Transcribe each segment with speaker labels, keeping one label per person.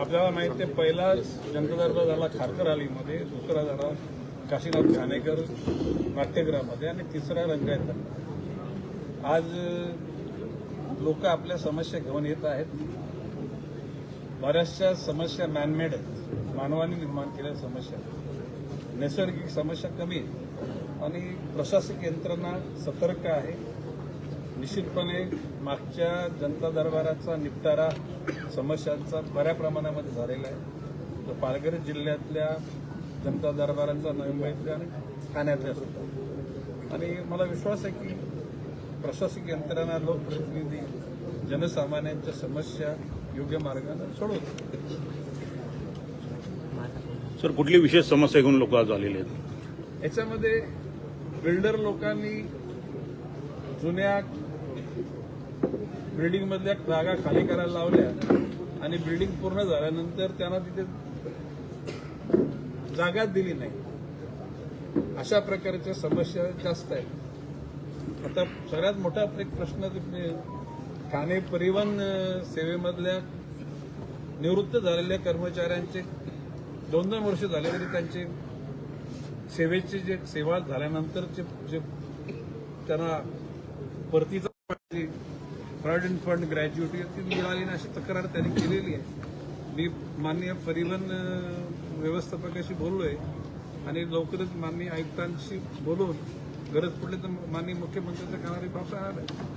Speaker 1: आपल्याला माहिती आहे पहिला जनता दरबार झाला खारकर आलीमध्ये दुसरा झाला काशीनाथ घाणेकर नाट्यगृहामध्ये आणि तिसरा रंगायत आज लोक आपल्या समस्या घेऊन येत आहेत. बऱ्याचशा समस्या मॅनमेड आहेत. मानवाने निर्माण केलेल्या समस्या नैसर्गिक समस्या कमी आहेत. आणि प्रशासकीय यंत्रणा सतर्क आहे. निश्चितपणे मागच्या जनता दरबाराचा निपटारा समस्यांचा बऱ्या प्रमाणामध्ये झालेला आहे. तो पालघर जिल्ह्यातल्या जनता दरबारांचा नवी मुंबईतल्या ठाण्यातल्या सुद्धा आणि मला विश्वास आहे की प्रशासकीय यंत्रणा लोकप्रतिनिधी जनसामान्यांच्या समस्या योग्य मार्गाने सोडवतील.
Speaker 2: सर कुठली विशेष समस्या घेऊन लोक आज आलेले आहेत?
Speaker 1: याच्यामध्ये बिल्डर लोकांनी जुन्या बिल्डिंगमधल्या जागा खाली करायला लावल्या आणि बिल्डिंग पूर्ण झाल्यानंतर त्यांना तिथे जागा दिली नाही. अशा प्रकारच्या समस्या जास्त आहेत. आता सगळ्यात मोठा एक प्रश्न ठाणे परिवहन सेवेमधल्या निवृत्त झालेल्या कर्मचाऱ्यांचे दोन दोन वर्ष झाले तरी त्यांचे सेवेची जे सेवा झाल्यानंतरचे जे त्यांना परतीचा प्रॉव्हिडंट फंड ग्रॅज्युटी ती मिळाली नाही अशी तक्रार त्यांनी केलेली आहे. मी माननीय परिवहन व्यवस्थापकाशी बोललोय आणि लवकरच माननीय आयुक्तांशी बोलून गरज पडली तर माननीय मुख्यमंत्र्यांच्या बाप राहणार आहे.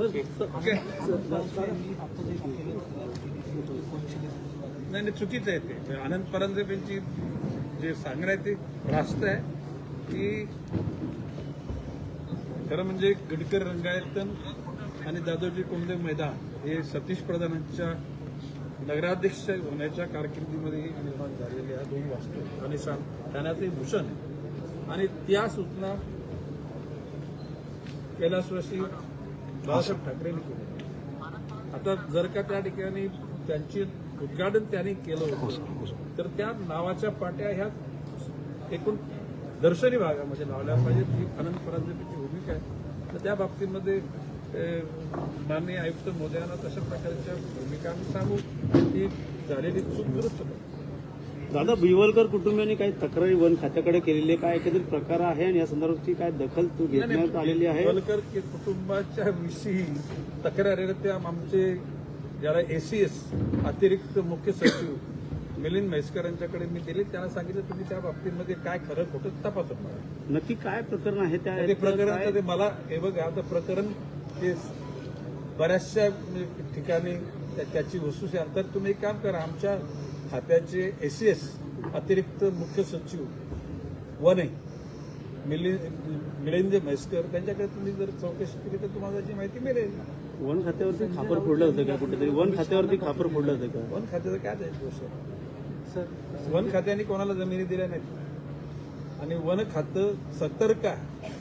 Speaker 1: ओके. नाही नाही चुकीचं आहे ते. आनंद परांजपेंची जे सांगणं आहे ते रास्त आहे. की खरं म्हणजे गडकर रंगायतन आणि दादोजी कोंडे मैदान हे सतीश प्रधानांच्या नगराध्यक्ष होण्याच्या कारकिर्दीमध्ये निर्माण झालेले आहे दोन वास्तू आणि ठाण्याचे भूषण आणि त्या सूचना कैलासवासी बाळासाहेब ठाकरेंनी केल्या. आता जर का त्या ठिकाणी त्यांची उद्घाटन त्यांनी केलं होतं तर त्या नावाच्या पाट्या ह्या एकूण दर्शनी भागामध्ये लावल्या पाहिजेत. ही अनंत परांजपेची भूमिका आहे तर त्या बाबतीमध्ये माननीय आयुक्त मोदयांना तशा प्रकारच्या भूमिका आम्ही सांगू. की झालेली चूक दुरुस्त
Speaker 3: दादा बिवलकर कुटुंबियांनी काही तक्रारी वन खात्याकडे केलेली काय? एकंदरीत प्रकार आहे आणि या संदर्भाची काय दखल तू घेण्यात आलेली आहे?
Speaker 1: वलकर के कुटुंबाच्या विषयी तक्रारी त्या आमचे ज्याला एसीएस अतिरिक्त मुख्य सचिव मिलिंद म्हैसकर यांच्याकडे मी दिले त्यांना सांगितलं तुम्ही त्या बाबतीमध्ये काय खरं खोटं तपासून बघा.
Speaker 3: नक्की काय प्रकरण आहे त्या
Speaker 1: ते प्रकरण ते मला हे बघा आता प्रकरण ते बऱ्याचशा ठिकाणी त्या- त्याची वस्तू आहे. तर तुम्ही एक काम करा आमच्या खात्याचे एसीएस अतिरिक्त मुख्य सचिव वने मिलिंद मिलिंद म्हैसकर त्यांच्याकडे तुम्ही जर चौकशी केली तर तुम्हाला त्याची माहिती मिळेल.
Speaker 3: वन खात्यावरती खापर फोडलं होतं का कुठेतरी? वन खात्यावरती खापर फोडलं होतं का?
Speaker 1: वन खात्याचं काय गोष्ट आहे? वन खात्याने कोणाला जमिनी दिल्या नाहीत. आणि वन खातं सतर्क आहे.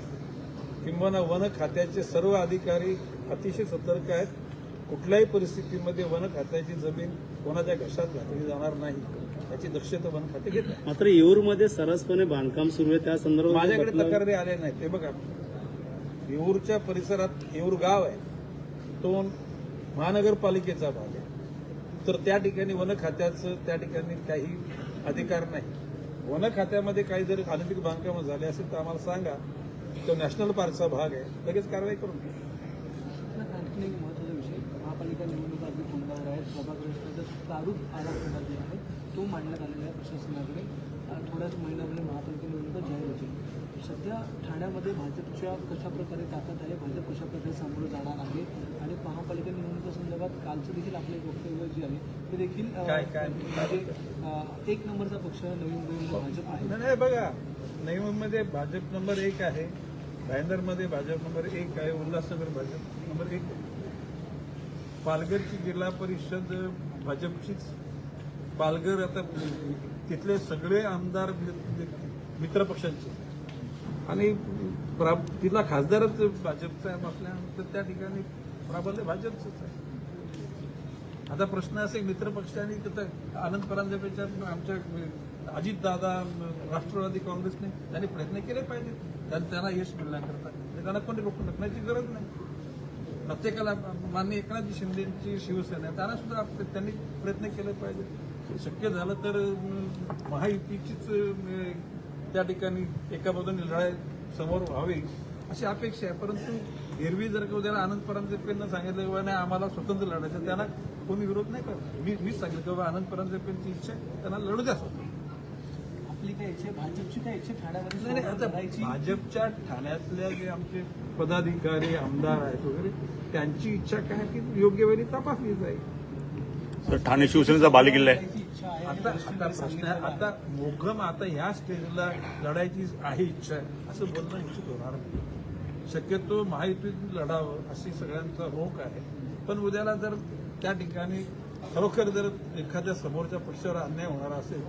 Speaker 1: किंवा वन खात्याचे सर्व अधिकारी अतिशय सतर्क आहेत. कुठल्याही परिस्थितीमध्ये वन खात्याची जमीन कोणाच्या घशात घातली जाणार नाही याची दक्षता वन खाते घेत
Speaker 3: मात्र येऊरमध्ये सरसपणे बांधकाम सुरू आहे. त्या संदर्भात
Speaker 1: माझ्याकडे तक्रारी आल्या नाहीत. ते बघा. येऊरच्या परिसरात येऊर गाव आहे. तो महानगरपालिकेचा भाग आहे. तर त्या ठिकाणी वन खात्याचं त्या ठिकाणी काही अधिकार नाही. वन खात्यामध्ये काही जर अनधिक बांधकाम झाले असेल तर आम्हाला सांगा तो नॅशनल पार्कचा भाग आहे. लगेच कारवाई करून घ्या.
Speaker 4: महत्त्वाचा एक महत्त्वाचा विषय. महापालिका निवडणूक अगदी आहेत प्रभाकरचा प्रारूप आराखडा जे आहे तो मांडण्यात आलेला आहे प्रशासनाकडे. थोड्याच महिन्यामध्ये महापालिका निवडणुका जाहीर सध्या ठाण्यामध्ये भाजपच्या कशा प्रकारे ताकद आहे भाजप कशा प्रकारे सामोरं जाणार आहे आणि महापालिका निवडणुकीसंदर्भात कालचं देखील आपलं एक वक्तव्य जे आहे ते देखील अ,
Speaker 1: काय- काय?
Speaker 4: म्हणजे एक नंबरचा पक्ष नवी मुंबईमध्ये भाजप आहे.
Speaker 1: नाही नाही, बघा नवी मुंबईमध्ये भाजप नंबर एक आहे भाईंदरमध्ये भाजप नंबर एक आहे उल्हासनगर भाजप नंबर एक आहे. पालघरची जिल्हा परिषद भाजपचीच. पालघर आता तिथले सगळे आमदार मित्र पक्षांचे. आणि प्रा- खासदारच भाजपचा आहे आपल्या तर त्या ठिकाणी प्राबल्य भाजपचंच आहे. आता प्रश्न असे मित्र पक्षांनी तिथं आनंद परांजपेच्या आमच्या अजित दादा राष्ट्रवादी काँग्रेसने त्यांनी प्रयत्न केले पाहिजे. त्यांना त्यांना यश मिळण्याकरता. ते त्यांना कोणी रोखून टाकण्याची गरज नाही. प्रत्येकाला मान्य एकनाथ शिंदेची शिवसेना आहे त्यांना सुद्धा त्यांनी प्रयत्न केले पाहिजे. शक्य झालं तर महायुतीचीच त्या ठिकाणी एका बाजूने लढाई समोर व्हावी अशी अपेक्षा आहे. परंतु एरवी जर का उद्याला आनंद परांजपेंना सांगितलं की बाबा नाही आम्हाला स्वतंत्र लढायचं त्यांना कोणी विरोध नाही करत. मी मीच सांगितलं की बाबा आनंद परांजपेंची इच्छा आहे त्यांना लढू द्या.
Speaker 4: आपली काय इच्छा आहे? भाजपची काय इच्छा
Speaker 1: नाही नाही
Speaker 4: ठाण्यामध्ये
Speaker 1: आता भाजपच्या ठाण्यातल्या जे आमचे पदाधिकारी आमदार आहेत वगैरे त्यांची इच्छा काय आहे की योग्य वेळी तपासली जाईल?
Speaker 2: ठाणे शिवसेनेचा बालेकिल्ला आहे.
Speaker 4: इच्छा आहे
Speaker 1: आता आता प्रश्न आहे, आता मोघम आता ह्या स्टेजला लढायची आहे इच्छा आहे. असं बोलणं निश्चित होणार नाही. शक्यतो महायुतीत लढावं अशी सगळ्यांचा रोख आहे. पण उद्याला जर त्या ठिकाणी खरोखर जर एखाद्या समोरच्या पक्षावर अन्याय होणार असेल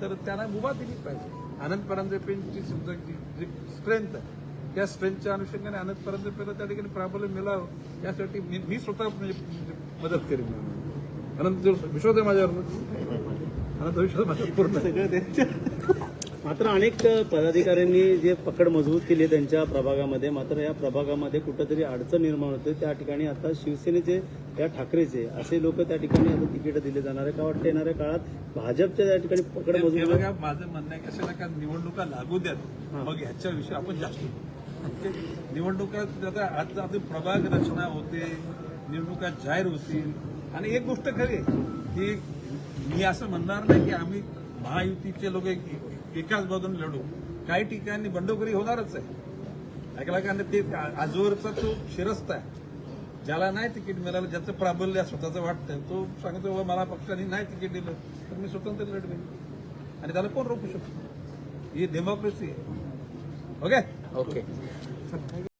Speaker 1: तर त्यांना मुभा दिली पाहिजे. आनंद परांजपेंची सुद्धा जी जी स्ट्रेंथ आहे त्या स्ट्रेंथच्या अनुषंगाने आनंद परांजपेला त्या ठिकाणी प्राबल्य मिळावं यासाठी मी स्वतः म्हणजे म्हणजे मदत करेन. आनंद विश्वास आहे माझ्यावर
Speaker 3: सगळं त्यांच्या मात्र अनेक पदाधिकाऱ्यांनी जे पकड मजबूत केली त्यांच्या प्रभागामध्ये मात्र या प्रभागामध्ये कुठंतरी अडचण निर्माण होते. त्या ठिकाणी आता शिवसेनेचे या ठाकरेचे असे लोक त्या ठिकाणी आता तिकीट दिले जाणार आहे का वाटतं येणाऱ्या काळात भाजपच्या त्या ठिकाणी पकड मजबूत
Speaker 1: माझं म्हणणं आहे कशाला का निवडणुका लागू द्यात. मग ह्याच्याविषयी आपण जास्त बोलू. निवडणुका आता आज आता प्रभाग रचना होते निवडणुका जाहीर होतील. आणि एक गोष्ट खरी आहे की मी असं म्हणणार नाही की आम्ही महायुतीचे लोक एकाच बाजून लढू. काही ठिकाणी बंडखोरी होणारच आहे. ऐकला का? ते आजवरचा तो शिरस्त आहे. ज्याला नाही तिकीट मिळालं ज्याचं प्राबल्य स्वतःचं वाटतं तो सांगतो बाबा मला पक्षाने नाही तिकीट दिलं तर मी स्वतंत्र लढवेन. आणि त्याला कोण रोखू शकतो? ही डेमोक्रेसी आहे. Okay
Speaker 5: okay